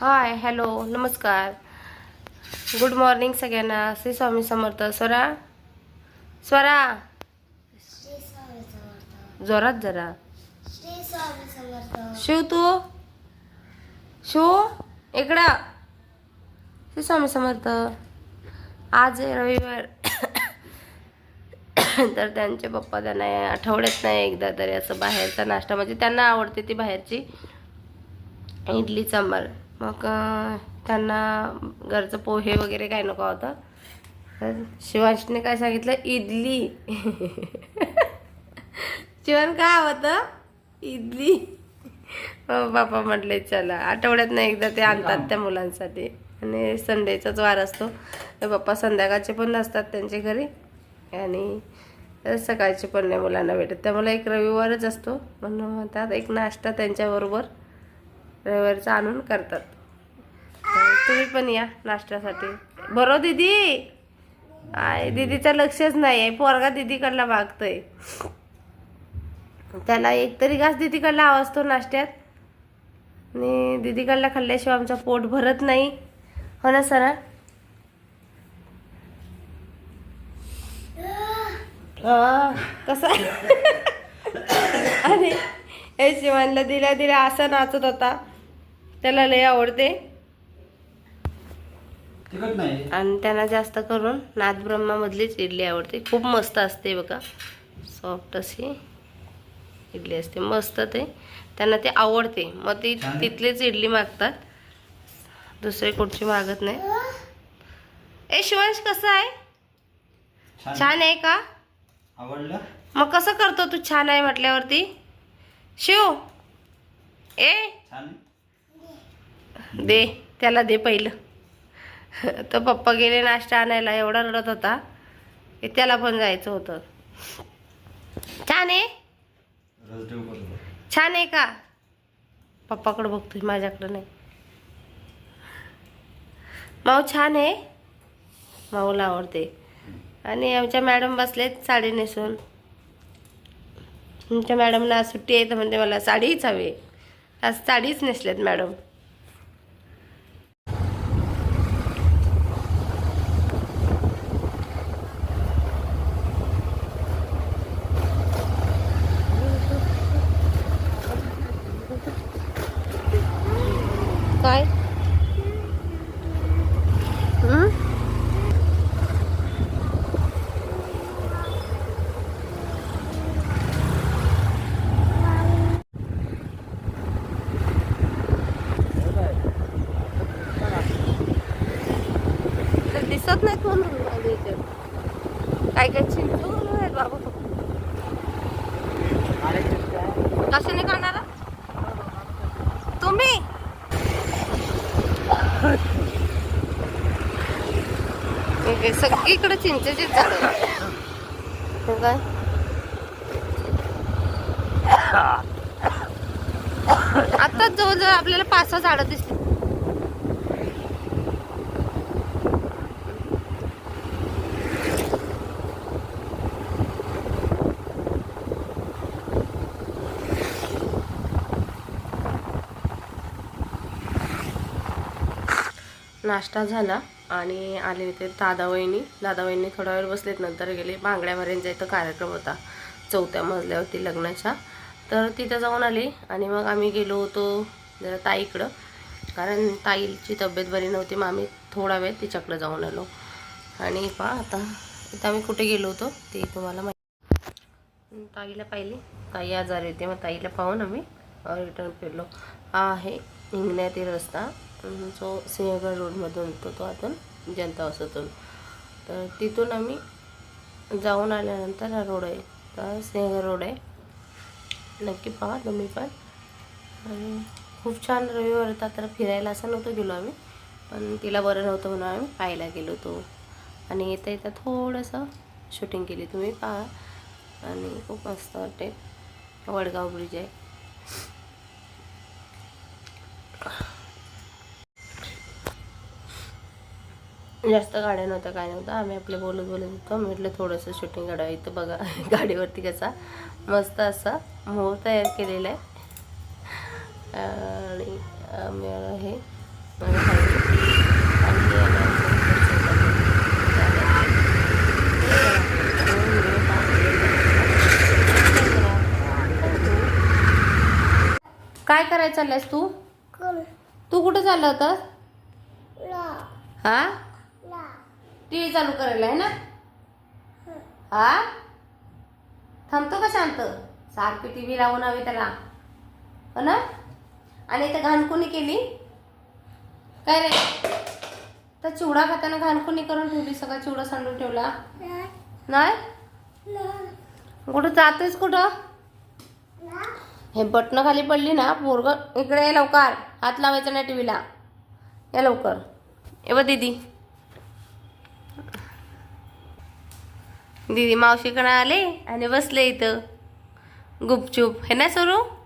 हाय hello नमस्कार. Good morning सगळ्यांना. श्री स्वामी समर्थ. स्वरा? स्वरा? जोरात जरा. शिव तू? शिव? इकडं. श्री स्वामी समर्थ. आज आहे रविवार. तर त्यांचे पप्पा त्यांना आठवड्यात नाही एकदा तरी असं बाहेरचा नाश्ता. म्हणजे त्यांना आवडते ती बाहेरची. इडली सांबार. मग त्यांना घरचं पोहे वगैरे काय नको होतं. तर शिवांशने काय सांगितलं? इडली. शिवान काय होतं इडली. हो, बापा म्हटले चला आठवड्यात नाही एकदा ते आणतात त्या मुलांसाठी. आणि संडेचाच वार असतो. तर संध्याकाळचे पण नसतात त्यांच्या घरी. आणि सकाळचे पण नाही मुलांना भेटत. त्यामुळे एक रविवारच असतो. म्हणून म्हणतात एक नाश्ता त्यांच्याबरोबर. रविवारचा आणून करतात. तुम्ही पण या नाश्त्यासाठी. बरो दीदी. आय दीदीचं लक्षच नाही आहे पोरगा दीदीकडला मागतोय त्याला एक तरी घास दीदीकडला आवाजतो नाश्त्यात. आणि दीदीकडला खाल्ल्याशिवाय आमचं पोट भरत नाही. हो ना सरा कसा? आणि हे शिवानला दिल्या दिल्या असं नाचत होता. त्याला लय आवडते. आणि त्यांना जास्त करून नाथब्रह्मामधलीच इडली आवडते. खूप मस्त असते बघा. सॉफ्ट अशी इडली असते. मस्त ते. त्यांना ते आवडते. मग ती. तिथलीच इडली मागतात. दुसरी कुठची मागत नाही. ए शिवांश कसं आहे? छान आहे का? आवडलं. मग कसं करतो तू छान आहे म्हटल्यावरती? शिव. ए. छान. दे त्याला दे पहिलं. तर पप्पा गेले नाश्ता आणायला एवढा रडत होता की त्याला पण जायचं होतं. छान आहे? छान आहे का? पप्पाकडे बघतोय माझ्याकडं नाही. माऊ छान आहे? माऊला आवडते. आणि आमच्या मॅडम बसलेत साडी नेसून. आमच्या मॅडमना सुट्टी आहे तर म्हणते मला साडीच हवी आज साडीच नेसलेत मॅडम काय हं? नाहीत म्हणून माझ्या इथे. काय काय चिंचू आहेत बाबा. कशाने करणार तुम्ही? सगळीकडे चिंचेची झाड काय? आता जवळजवळ आपल्याला पाच सहा झाडं दिसली. नाश्ता झाला आणि आले होते दादावहिनी. दादावहिनी थोडा वेळ बसलेत नंतर गेले. बांगड्यावऱ्यांचा इथं कार्यक्रम होता. चौथ्या मजल्यावरती लग्नाच्या. तर तिथं जाऊन आली आणि मग आम्ही गेलो होतो जरा ताईकडं. कारण ताईची तब्येत बरी नव्हती मग आम्ही थोडा वेळ तिच्याकडं जाऊन आलो. आणि पहा आता इथं आम्ही कुठे गेलो होतो ते तुम्हाला माहिती ताईला पाहिली. ताई आजारी होती मग ताईला पाहून आम्ही रिटर्न फिरलो. हा आहे हिंगण्यातील रस्ता. जो सिंहगड रोडमधून होतो तो आतून जनता वसतून. तर तिथून आम्ही जाऊन आल्यानंतर हा रोड आहे. तर सिंहगड रोड आहे. नक्की पहा तुम्ही पण. आणि खूप छान रविवार होता तर फिरायला असं नव्हतं गेलो आम्ही पण तिला बरं नव्हतं म्हणून आम्ही पाहायला गेलो होतो. आणि येता येता थोडंसं शूटिंग केली तुम्ही पहा. आणि खूप मस्त वाटते वडगाव ब्रिज आहे. जास्त गाड्या नव्हत्या काय नव्हतं. आम्ही आपले बोलत बोलत होतो मी म्हटलं थोडंसं शूटिंग काढावं. इथं बघा गाडीवरती कसा मस्त असा मोर तयार केलेला आहे आणि आम्ही हे काय करायचं चालल्यास तू? तू कुठं चाललं होतं हा? टीव्ही टी व्ही चालू करायला आहे ना? हा? थांबतो का शांत? सारखी टी व्ही लावून हवी त्याला. हो ना? आणि इथं घाणकुणी केली? काय रे? तर चिवडा खाताना घाणकुणी करून ठेवली? सगळा चिवडा सांडून ठेवला? नाही? कुठं जातोयस कुठं? हे बटणं खाली पडली ना पोरग इकडे लवकर. हात लावायचा नाही टी व्हीला. या लवकर. एव दीदी. दीदी मावशीकडं आले आणि बसले इथं. गुपचूप. हे ना सुरू?